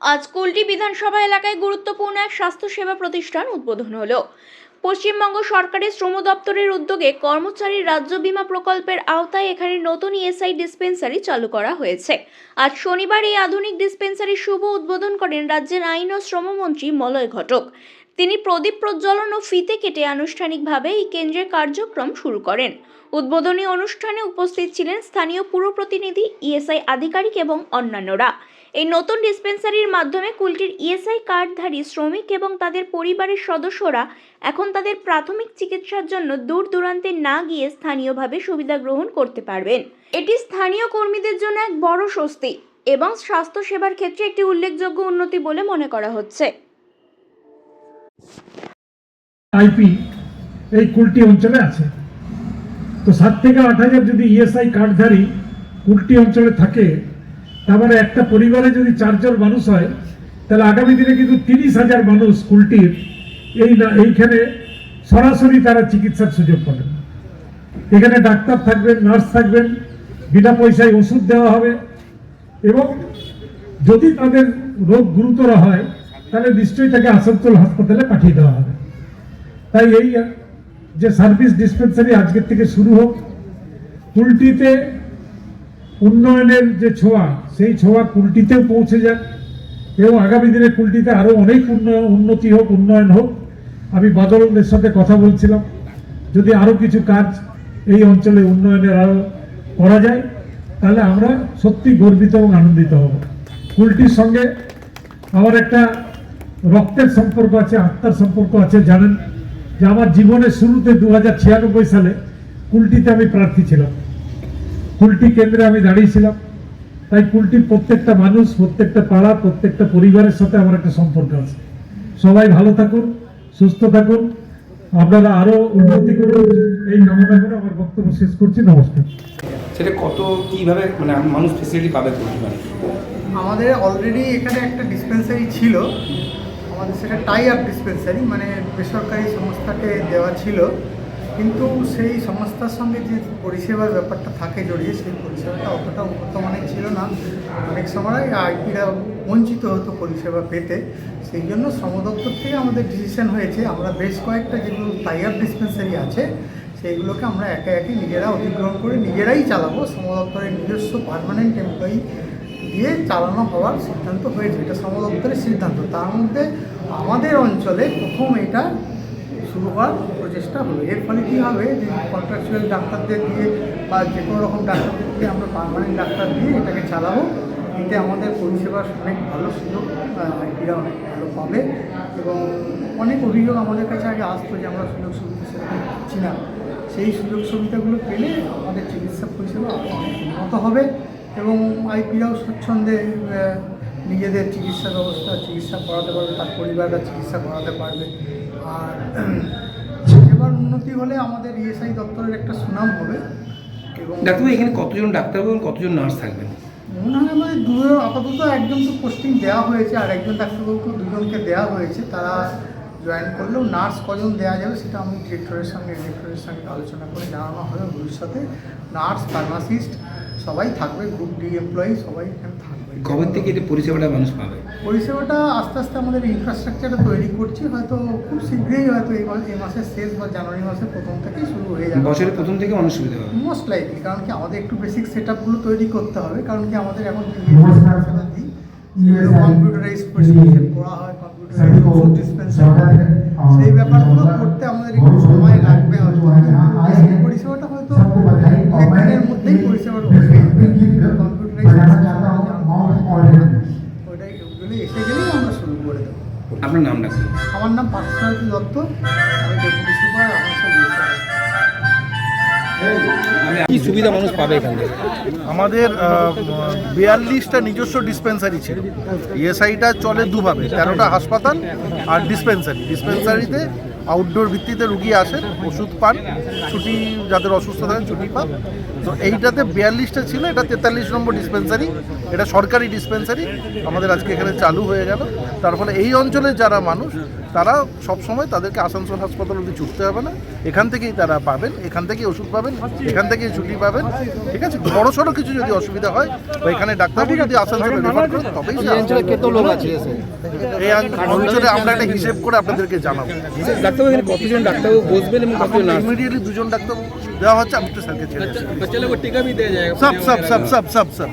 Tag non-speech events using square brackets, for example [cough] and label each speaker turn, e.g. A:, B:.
A: আজ কুলটি বিধানসভা এলাকায় গুরুত্বপূর্ণ এক স্বাস্থ্যসেবা প্রতিষ্ঠান উদ্বোধন হলো। পশ্চিমবঙ্গ সরকারের শ্রম দপ্তরের উদ্যোগে কর্মচারী রাজ্য বিমা প্রকল্পের আওতায় এখানে নতুন ইএসআই ডিসপেন্সারি চালু করা হয়েছে। আজ শনিবার এই আধুনিক ডিসপেন্সারি শুভ উদ্বোধন করেন রাজ্যের আইন ও শ্রমমন্ত্রী মলয় ঘটক। তিনি প্রদীপ প্রজ্বলন ও ফিতে কেটে আনুষ্ঠানিকভাবে এই কেন্দ্রের কার্যক্রম শুরু করেন। উদ্বোধনী অনুষ্ঠানে উপস্থিত ছিলেন স্থানীয় পুর প্রতিনিধি ইএসআই আধিকারিক এবং অন্যান্যরা। এই নতুন ডিসপেন্সারির মাধ্যমে কুলটির ইএসআই কার্ডধারী শ্রমিক এবং তাদের পরিবারের সদস্যরা এখন তাদের প্রাথমিক চিকিৎসার জন্য দূর দূরান্তে না গিয়ে স্থানীয়ভাবে সুবিধা গ্রহণ করতে পারবেন। এটি স্থানীয় কর্মীদের জন্য এক বড় স্বস্তি এবং স্বাস্থ্যসেবার ক্ষেত্রে একটি উল্লেখযোগ্য উন্নতি বলে মনে করা হচ্ছে।
B: আইপি এই কুলটি অঞ্চলে আছে। তো সাত থেকে আট হাজার যদি ইএসআই কার্ডধারী কুলটি অঞ্চলে থাকে তার মানে একটা পরিবারে যদি চারজন মানুষ হয়, তাহলে আগামী দিনে কিন্তু তিরিশ হাজার মানুষ কুলটির এই না, এইখানে সরাসরি তারা চিকিৎসার সুযোগ পাবেন। এখানে ডাক্তার থাকবেন, নার্স থাকবেন, বিনা পয়সায় ওষুধ দেওয়া হবে এবং যদি তাদের রোগ গুরুতর হয় তাহলে নিশ্চয়ই তাকে আসানসোল হাসপাতালে পাঠিয়ে দেওয়া হবে। তাই এই, যে সার্ভিস ডিসপেন্সারি আজকের থেকে শুরু হোক কুলটিতে উন্নয়নের যে ছোঁয়া, সেই ছোঁয়া কুলটিতেও পৌঁছে যাক, এবং আগামী দিনে কুলটিতে আরও অনেক উন্নয়ন, উন্নতি হোক, উন্নয়ন হোক, আমি বাদলদের সাথে কথা বলছিলাম। যদি আরও কিছু কাজ এই অঞ্চলে উন্নয়নের আরও করা যায়, তাহলে আমরা সত্যি গর্বিত এবং আনন্দিত হব। কুলটির সঙ্গে আমার একটা রক্তের সম্পর্ক আছে আত্মার সম্পর্ক আছে জানেন? যে আমার জীবনের শুরুতে দু হাজার ছিয়ানব্বই সালে কুলটিতে আমি প্রার্থী ছিলাম। কুলটি কেন্দ্রে আমি দাঁড়িয়েছিলাম তাই কুলটির প্রত্যেকটা মানুষ প্রত্যেকটা পাড়া প্রত্যেকটা পরিবারের সাথে আমার একটা সম্পর্ক আছে। সবাই ভালো থাকুন সুস্থ থাকুন। আপনারা আরও উন্নতি করুন। এই কামনা করে আমার বক্তব্য শেষ করছি। নমস্কার।
C: সেটা কত কীভাবে মানে মানুষ ফেসিলিটি পাবে
D: আমাদের অলরেডি এখানে একটা ডিসপেন্সারি ছিল। আমাদের সেটা টাই আপ ডিসপেন্সারি মানে বেসরকারি সংস্থাকে দেওয়া ছিল। কিন্তু সেই সংস্থার সঙ্গে যে পরিষেবার ব্যাপারটা থাকে জড়িয়ে, সেই পরিষেবাটা অতটা উন্নত মানের ছিল না। অনেক সময় আইপিরা বঞ্চিত হতো পরিষেবা পেতে। সেই জন্য শ্রম দপ্তর থেকে আমাদের ডিসিশন হয়েছে, আমরা বেশ কয়েকটা যেগুলো টাই আপ ডিসপেন্সারি আছে, সেইগুলোকে আমরা একে একে নিজেরা অতিক্রম করে নিজেরাই চালাবো। শ্রম দপ্তরের নিজস্ব পারমানেন্ট এমপ্লয়ি দিয়ে চালানো হওয়ার সিদ্ধান্ত হয়েছে। এটা শ্রম দপ্তরের সিদ্ধান্ত। তার মধ্যে আমাদের অঞ্চলে প্রথম এটা শুরু হওয়ার প্রচেষ্টা হলো। এর ফলে কী হবে যে কন্ট্রাকচুয়াল ডাক্তারদের দিয়ে বা যে কোনো রকম ডাক্তারদের দিয়ে আমরা পারমানেন্ট ডাক্তার দিয়ে এটাকে চালাবো। এতে আমাদের পরিষেবার অনেক ভালো সুযোগ আইপিরা অনেক ভালো পাবে এবং অনেক অভিযোগ আমাদের কাছে আগে আসতো যে আমরা সুযোগ সুবিধা সেরকম পাচ্ছি না। সেই সুযোগ সুবিধাগুলো পেলে আমাদের চিকিৎসা পরিষেবা অনেক উন্নত হবে। এবং আইপিরাও স্বচ্ছন্দে নিজেদের চিকিৎসা ব্যবস্থা চিকিৎসা করাতে পারবে তার পরিবাররা চিকিৎসা করাতে পারবে। আর [clears throat] সেবার উন্নতি হলে আমাদের ইএসআই দপ্তরের একটা সুনাম হবে এবং
C: ডাক্তারবাবু এখানে কতজন ডাক্তার এবং কতজন নার্স থাকবেন?
D: মনে হয় আমাদের দু আপাতত একজন তো পোস্টিং দেওয়া হয়েছে আর একজন ডাক্তারবাবুকে দুজনকে দেওয়া হয়েছে। তারা জয়েন করলেও নার্স কজন দেওয়া যাবে সেটা আমি ডিরেক্টরের সঙ্গে ডিরেক্টরের সঙ্গে আলোচনা করে জানানো হবে। ভবিষ্যতে নার্স ফার্মাসিস্ট সবাই থাকবে গ্রুপ ডি এমপ্লয়ি সবাই এখানে থাকবে।
C: কবে থেকে এটা পরিষেবাটা মানুষ পাবে?
D: পরিষেবাটা আস্তে আস্তে আমাদের ইনফ্রাস্ট্রাকচারটা তৈরি করছি হয়তো খুব শীঘ্রই হয়তো এই মাস এই মাসের শেষ বা জানুয়ারি মাসের প্রথম থেকেই শুরু হয়ে যাবে।
C: বছরের প্রথম থেকে মানুষ সুবিধা পাবে
D: মোস্ট লাইকলি কারণ কি আমাদের একটু বেসিক সেট আপগুলো তৈরি করতে হবে কারণ কি আমাদের এখন
E: নমস্কার।
D: কম্পিউটারাইজ প্রেসক্রিপশন করা হয় সেই ব্যাপারগুলো করতে আমাদের একটু সময় লাগবে হয়তো পরিষেবাটা হয়তো একদিনের মধ্যেই পরিষেবাটা ওগুলো এসে গেলেই আমরা শুরু করে দেবো
C: আপনার নাম ডাক্তার
D: আমার নাম পার্থসারথী দত্ত।
C: কি সুবিধা মানুষ পাবে
F: আমাদের বিয়াল্লিশটা নিজস্ব ডিসপেন্সারি ছিল। ইএসআইটা চলে দুভাবে, তেরোটা হাসপাতাল আর ডিসপেন্সারি ডিসপেন্সারিতে আউটডোর ভিত্তিতে রুগী আসেন ওষুধ পান, ছুটি, যাদের অসুস্থ থাকেন ছুটি পান। তো এইটাতে বিয়াল্লিশটা ছিল, এটা তেতাল্লিশ নম্বর ডিসপেন্সারি এটা সরকারি ডিসপেন্সারি আমাদের আজকে এখানে চালু হয়ে গেল। তার ফলে এই অঞ্চলের যারা মানুষ তারা সবসময় তাদেরকে আসানসোল হাসপাতাল অব্দি ছুটতে হবে না। এখান থেকেই তারা পাবেন এখান থেকে ওষুধ পাবেন এখান থেকেই ছুটি পাবেন ঠিক আছে? বড় সড়ো কিছু যদি অসুবিধা হয় বা এখানে ডাক্তারবাবু যদি আসানসোল করেন তবেই এই অঞ্চলে আমরা একটা হিসেব করে আপনাদেরকে জানাব।
E: ডাক্তারবাবু ডাক্তারবাবু
F: ইমিডিয়েটলি দুজন ডাক্তারবাবু দেওয়া হচ্ছে আমি তো স্যারকে ছেড়ে সব সব সব সব সব সব।